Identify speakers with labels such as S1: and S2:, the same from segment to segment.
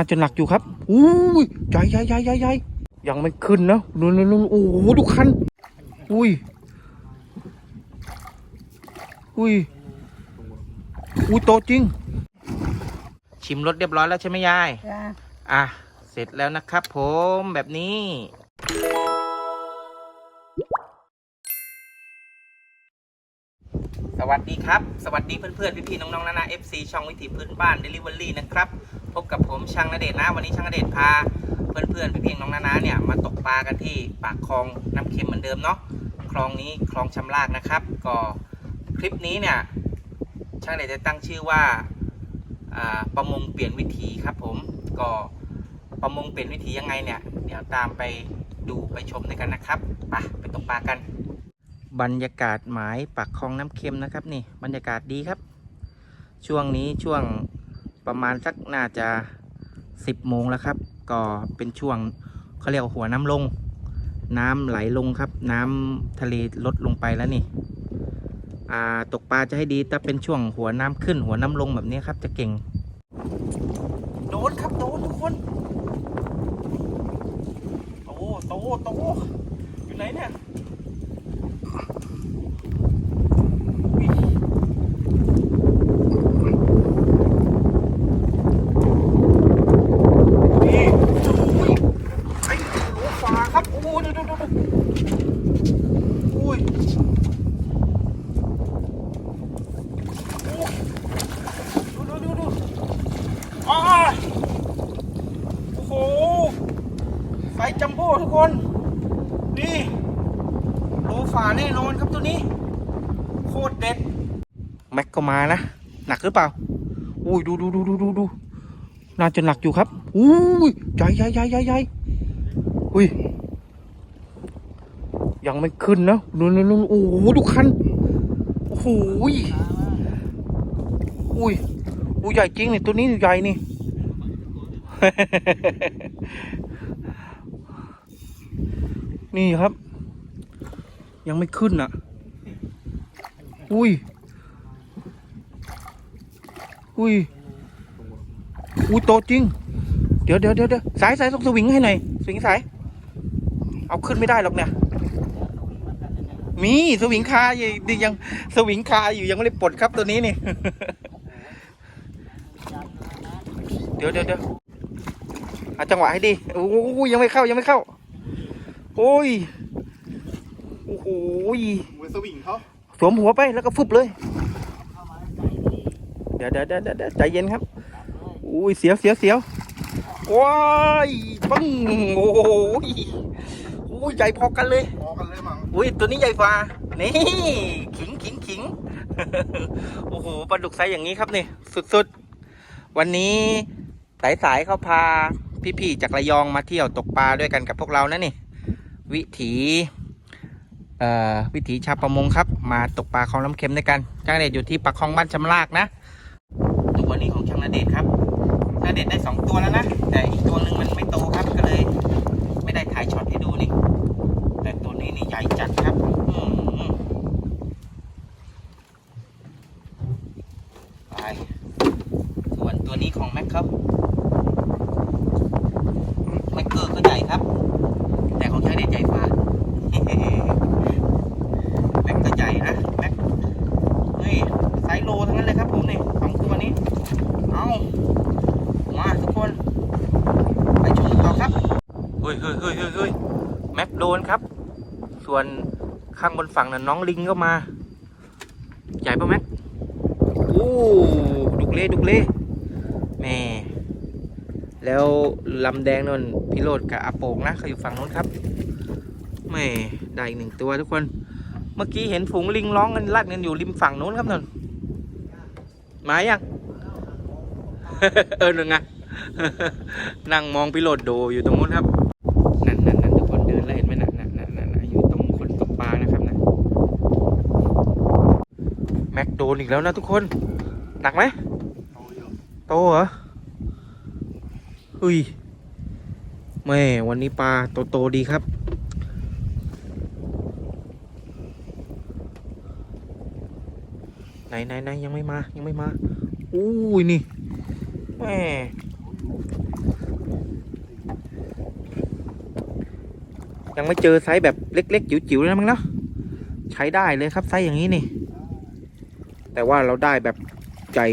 S1: น่าจะหนักอยู่ครับอู้ยใหญ่ใหญ่ใหญ่ใหญ่ใหญ่ยังไม่ขึ้นนะนู่นนู่นนู่นโอ้โหดูคันอุ้ยอุ้ยอุ้ยโตจริง ชิมรสเรียบร้อยแล้วใช่ไหมยาย
S2: จ้า
S1: อะเสร็จแล้วนะครับผมแบบนี้สวัสดีครับ สวัสดีเพื่อนๆ พี่ๆ น้องๆนานา FC ช่องวิถีพื้นบ้าน Delivery นะครับ พบกับผมช่างนเดชน์นะวันนี้ช่างนเดชน์พา เพื่อนๆพี่ๆน้องนานาเนี่ยมาตกปลากันที่ปากคลองน้ำเค็มเหมือนเดิมเนาะคลองนี้คลองชำรากนะครับ ก็คลิปนี้เนี่ยช่างเดชจะตั้งชื่อว่าอ่าประมงเปลี่ยนวิถีครับ ผมก็ประมงเปลี่ยนวิถียังไงเนี่ยเดี๋ยวตามไปดูไปชมด้วยกันนะครับไปไปตกปลากัน บรรยากาศหมายปากคลองน้ำเค็มนะครับนี่บรรยากาศดีครับ ช่วงนี้ช่วง ประมาณสักน่าจะสิบโมงแล้วครับ ก็เป็นช่วงเขาเรียกหัวน้ำลง น้ำไหลลงครับ น้ำทะเลลดลงไปแล้วนี่อาตกปลาจะให้ดีถ้าเป็นช่วงหัวน้ำขึ้นหัวน้ำลงแบบนี้ครับ จะเก่ง โดนครับโดนทุกคนโตโตโตอยู่ไหนเนี่ยนี่อุ้ยไอ้โหฝาครับ โอ้ดูดูดูดูอุ้ย ดูดูดูดูอ้ายโอ้โหไซส์จัมโบ้ทุกคน นี่โลฝาแน่นอนครับตัวนี้ โคตรเด็ด แม็กก็มานะ หนักหรือเปล่า อุ้ยดูดูดูดูดูดูน่าจะหนักอยู่ครับ อุ้ยใหญ่ใหญ่ใหญ่ใหญ่ใหญ่อุ้ยยังไม่ขึ้นนะนู่นนู่นโอ้โหดูคันโอ้โหอุ้ยอุ้ยใหญ่จริงนี่ตัวนี้ใหญ่นี่ นี่ครับ ยังไม่ขึ้นอะ อุ้ย อุ้ยอุ้ยโตจริง เดี๋ยวเดี๋ยวเดี๋ยวเดี๋ยวสายสายส่งสวิงให้หน่อยสวิงสาย เอาขึ้นไม่ได้หรอกเนี่ยมีสวิงคาอยู่ยังสวิงคาอยู่ยังไม่ได้ปลดครับตัวนี้นี่ เดี๋ยวเดี๋ยวเดี๋ยวเอาจังหวะให้ดีโอ้ยยังไม่เข้ายังไม่เข้า โอ้ยโอ้โหย
S3: มวยสวิงเขา
S1: สวมหัวไปแล้วก็ฟึบเลย เดี๋ยวเดี๋ยวเดี๋ยวเดี๋ยวใจเย็นครับ อุ้ยเสียวเสียวเสียวว้ายปึ้งโอ้โหยโอ้ยใหญ่พอกันเลย
S3: พอกันเลยมั้ง
S1: อุ้ยตัวนี้ใหญ่กว่านี่ขิงขิงขิงโอ้โหปลาดุกไซส์อย่างนี้ครับนี่สุดๆ วันนี้สายสายๆเขาพาพี่ๆจากระยองมาเที่ยวตกปลาด้วยกันกับพวกเรานะนี่ วิถีเอ่อวิถีชาวประมงครับ มาตกปลาคลองน้ำเค็มด้วยกันช่างเดชอยู่ที่ปากคลองบ้านชำรากนะ ตัวนี้ของช่างนาเดชครับนาเดชได้สองตัวแล้วนะ แต่อีกตัวหนึ่งมันไม่โตครับก็เลย ไม่ได้ถ่ายช็อตให้ดูนี่ แต่ตัวนี้นี่ใหญ่จัดครับไปส่วนตัวนี้ของแม็กครับ แม็กเกอร์ก็ใหญ่ครับ แต่ของชายเด็ดใหญ่กว่า แม็กก็ใหญ่นะแม็กเฮ้ยไซส์โลทั้งนั้นเลยครับผมนี่สองตัวนี้ เอามาทุกคน ไปชมต่อครับ เฮ้ยเฮ้ยเฮ้ยเฮ้ยเฮ้ยแม็กโดนครับ ส่วนข้างบนฝั่งน่ะน้องลิงก็มา ใหญ่ปะแม็กโอ้ดุกเล่ดุกเล่แม่แล้วลำแดงนนพิโรธกับอาโป่งนะเขาอยู่ฝั่งนู้นครับแม่ได้อีกหนึ่งตัวทุกคน เมื่อกี้เห็นฝูงลิงร้องกันลั่นกันอยู่ริมฝั่งนู้นครับนนมายังเออหนึ่งอะนั่งมองพิโรธดูอยู่ตรงนู้นครับ นอีกแล้วนะทุกคน หนักไหมโตเหรออุ้ยแม่วันนี้ปลาโตโตดีครับ ไหนไหนไหนยังไม่มายังไม่มาอุ้ยนี่แม่ยังไม่เจอไซส์แบบเล็กๆจิ๋วๆเลยนะมั้งเนาะใช้ได้เลยครับไซส์อย่างนี้นี่ แต่ว่าเราได้แบบใหญ่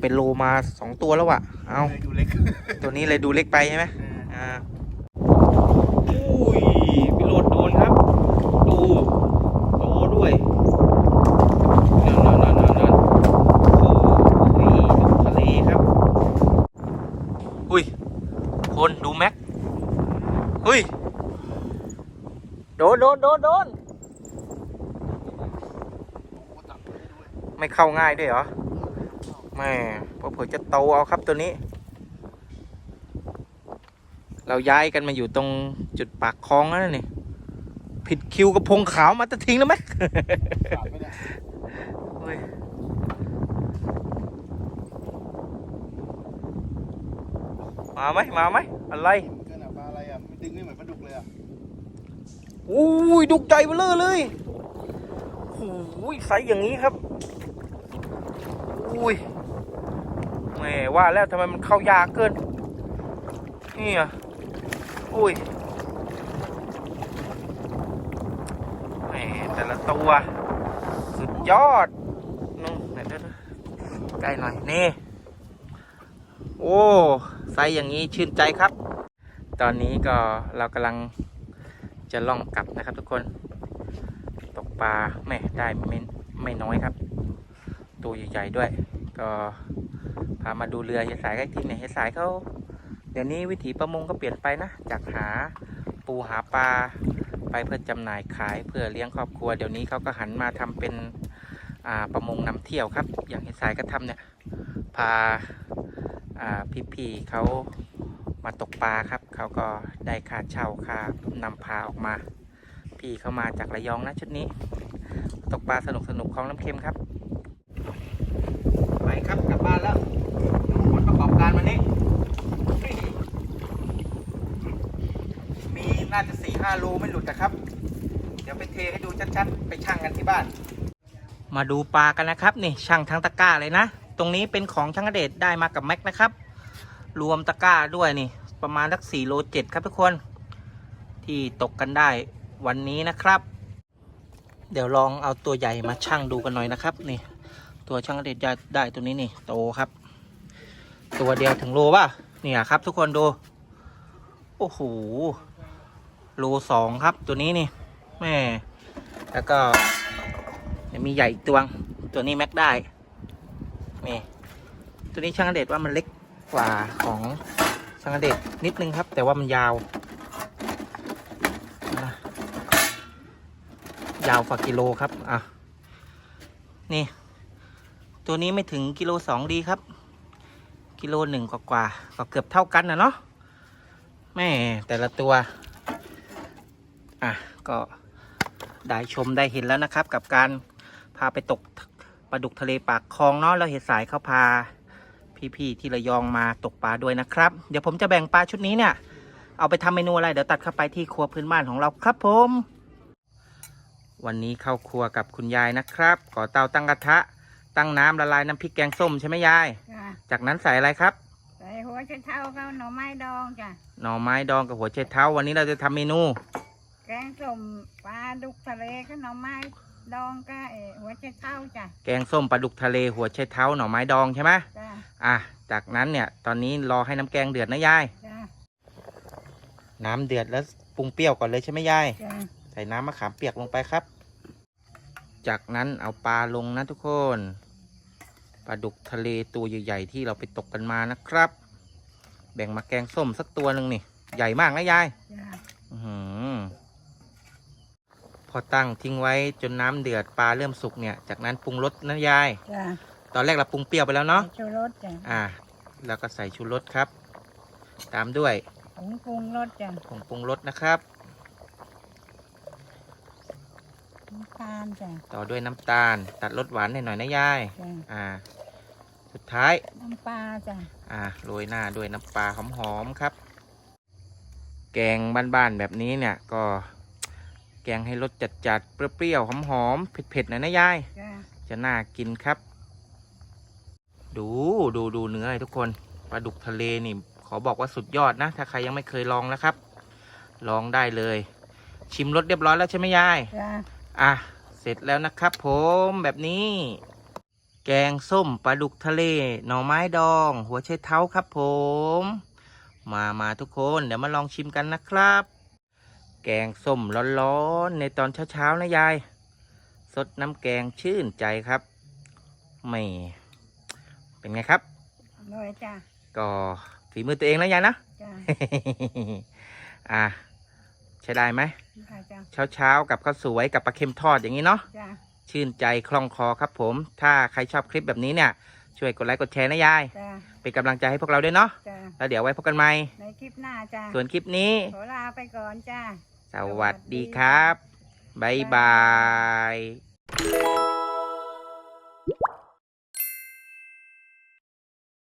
S1: เป็นโลมาสองตัวแล้วอะเอา
S2: ดูเล็ก
S1: ตัวนี้เลยดูเล็กไปใช่ไหมอ่าอุ้ยพี่โรดโดนครับ ดูโตด้วยนั่นนั่นนั่นนั่นนั่นโอ้ยทะเลครับ อุ้ย คนดูแม็ก อุ้ย โดนโดนโดนโดน ไม่เข้าง่ายด้วยเหรอแม่เพอเผื่อจะโตเอาครับตัวนี้ เราย้ายกันมาอยู่ตรงจุดปากคลองแล้วนี่ผิดคิวกับพงขาวมาจะทิ้งแล้วไหม
S2: ขาดไม่ได้
S1: เฮ้ยมาไหมมาไหมอะไร
S2: เกินอะปลาอะไรอะมันดึงไม่เหมือนปลาดุกเลยอะ
S1: อุ้ยดุกใจเบลอเลยโอ้ยไซส์อย่างนี้ครับ อุ้ยแหมว่าแล้วทำไมมันเข้ายากเกินนี่อะอุ้ยแหมแต่ละตัวสุดยอดนู่นไหนเดี๋ยวๆใกล้หน่อยนี่โอ้ไซส์อย่างนี้ชื่นใจครับ ตอนนี้ก็เรากำลังจะล่องกลับนะครับทุกคน ตกปลาแม่ได้ไม่ไม่น้อยครับ ตัวใหญ่ๆด้วย ก็พามาดูเรือเฮสายใกันอีกทีเนี่ยเฮสายเขาเดี๋ยวนี้วิถีประมงก็เปลี่ยนไปนะ จากหาปูหาปลาไปเพื่อจำหน่ายขายเพื่อเลี้ยงครอบครัว เดี๋ยวนี้เขาก็หันมาทำเป็นประมงนำเที่ยวครับ อย่างเฮสายก็ทำเนี่ยพาอ่พี่ๆเขามาตกปลาครับ เขาก็ได้ค่าเช่าค่านำพาออกมา พี่เขามาจากระยองนะชุดนี้ ตกปลาสนุกสนุกของน้ำเค็มครับ ไปครับกลับบ้าน แล้วผลประกอบการวันนี้ มีน่าจะสี่ห้าโลไม่หลุดนะครับ เดี๋ยวไปเทให้ดูชัดๆ ไปช่างกันที่บ้าน มาดูปลากันนะครับนี่ช่างทั้งตะกร้าเลยนะ ตรงนี้เป็นของช่างเดชได้มากับแม็กนะครับ รวมตะกร้าด้วยนี่ ประมาณสักสี่โลเจ็ดครับทุกคน ที่ตกกันได้วันนี้นะครับ เดี๋ยวลองเอาตัวใหญ่มาชั่งดูกันหน่อยนะครับนี่ ตัวช่างเด็ดได้ได้ตัวนี้นี่โตครับ ตัวเดียวถึงโลป่ะเนี่ยครับ ทุกคนดู โอ้โหโลสองครับตัวนี้นี่แม่แล้วก็มีใหญ่อีกตัวงตัวนี้แม็กได้นี่ตัวนี้ช่างเด็ดว่ามันเล็กกว่าของสังเดชนิดนึงครับ แต่ว่ามันยาว ยาวฝ่ากิโลครับอะนี่ ตัวนี้ไม่ถึงกิโลสองดีครับ กิโลหนึ่งกว่ากว่าก็เกือบเท่ากันนะเนาะแม่แต่ละตัว อะ ก็ได้ชมได้เห็นแล้วนะครับ กับการพาไปตกปลาดุกทะเลปากคลองเนาะแล้วเหตุสายเขาพาพี่ๆที่ระยองมาตกปลาด้วยนะครับ เดี๋ยวผมจะแบ่งปลาชุดนี้เนี่ย เอาไปทำเมนูอะไร เดี๋ยวตัดเข้าไปที่ครัวพื้นบ้านของเราครับผม วันนี้เข้าครัวกับคุณยายนะครับ ก่อเตาตั้งกระทะ ตั้งน้ำละลายน้ำพริกแกงส้มใช่ไหมยาย
S3: จ้ะ
S1: จากนั้นใส่อะไรครับ
S3: ใส่หัวไชเท้ากับหน่อไม้ดองจ้ะ
S1: หน่อไม้ดองกับหัวไชเท้าวันนี้เราจะทำเมนู
S3: แกงส้มปลาดุกทะเลกับหน่อไม้ดองกับเอ่อหัวไชเท้าจ้ะ
S1: แกงส้มปลาดุกทะเลหัวไชเท้าหน่อไม้ดองใช่ไหม
S3: จ้ะ
S1: อะ จากนั้นเนี่ยตอนนี้รอให้น้ำแกงเดือดนะยาย
S3: จ้ะ
S1: น้ำเดือดแล้วปรุงเปรี้ยวก่อนเลยใช่ไหมยาย
S3: จ้ะ
S1: ใส่น้ำมะขามเปียกลงไปครับ จากนั้นเอาปลาลงนะทุกคน ปลาดุกทะเลตัวใหญ่ ๆ ที่เราไปตกกันมานะครับ แบ่งมาแกงส้มสักตัวหนึ่งนี่ ใหญ่มากนะยาย
S3: จ้ะ
S1: อื้อหือพอตั้งทิ้งไว้จนน้ำเดือดปลาเริ่มสุกเนี่ย จากนั้นปรุงรสนะยาย
S3: จ้ะ
S1: ตอนแรกเราปรุงเปรี้ยวไปแล้วเนาะ
S3: ใส่ชูรสจ้ะ
S1: อ่า แล้วก็ใส่ชูรสครับ ตามด้วย
S3: ผงปรุงรสจ้ะ
S1: ผงปรุงรสนะครับ
S3: น้ำตาลจ้ะ
S1: ต่อด้วยน้ำตาล ตัดรสหวานให้หน่อยนะยาย
S3: จ้ะ
S1: อ่า สุดท้าย
S3: น้ำปลาจ้ะ
S1: อ่าโรยหน้าด้วยน้ำปลาหอมๆครับ แกงบ้านๆแบบนี้เนี่ยก็ แกงให้รสจัดๆ เปรี้ยวๆ หอมๆ เผ็ดๆหน่อยนะยาย
S3: จ้ะ
S1: จะน่ากินครับ ดูดูดูเนื้อเลยทุกคนปลาดุกทะเลนี่ ขอบอกว่าสุดยอดนะ ถ้าใครยังไม่เคยลองนะครับ ลองได้เลย ชิมรสเรียบร้อยแล้วใช่ไหมยาย
S3: จ้ะ
S1: อะ เสร็จแล้วนะครับผมแบบนี้ แกงส้มปลาดุกทะเล หน่อไม้ดอง หัวไชเท้าครับผม มามาทุกคนเดี๋ยวมาลองชิมกันนะครับ แกงส้มร้อนๆในตอนเช้าๆนะยายสดน้ำแกงชื่นใจครับไม่เป็นไงครับ
S3: อร่อยจ้ะ
S1: ก็ฝีมือตัวเองนะยายนะ
S3: จ้ะ
S1: อะ ใช้ได้ไหม
S3: ค่ะจ้ะ
S1: เช้าเช้าๆกับข้าวสวยกับปลาเค็มทอดอย่างนี้เนาะ
S3: จ้ะ
S1: ชื่นใจคล่องคอครับผม ถ้าใครชอบคลิปแบบนี้เนี่ย ช่วยกดไลค์กดแชร์นะยาย
S3: จ้ะ
S1: เป็นกำลังใจให้พวกเราด้วยเนาะ
S3: จ้ะ
S1: แล้วเดี๋ยวไว้พบกันใหม่
S3: ในคลิปหน้าจ้ะ
S1: ส่วนคลิปนี้
S3: ขอลาไปก่อนจ้ะ
S1: สวัสดีครับ บ๊ายบาย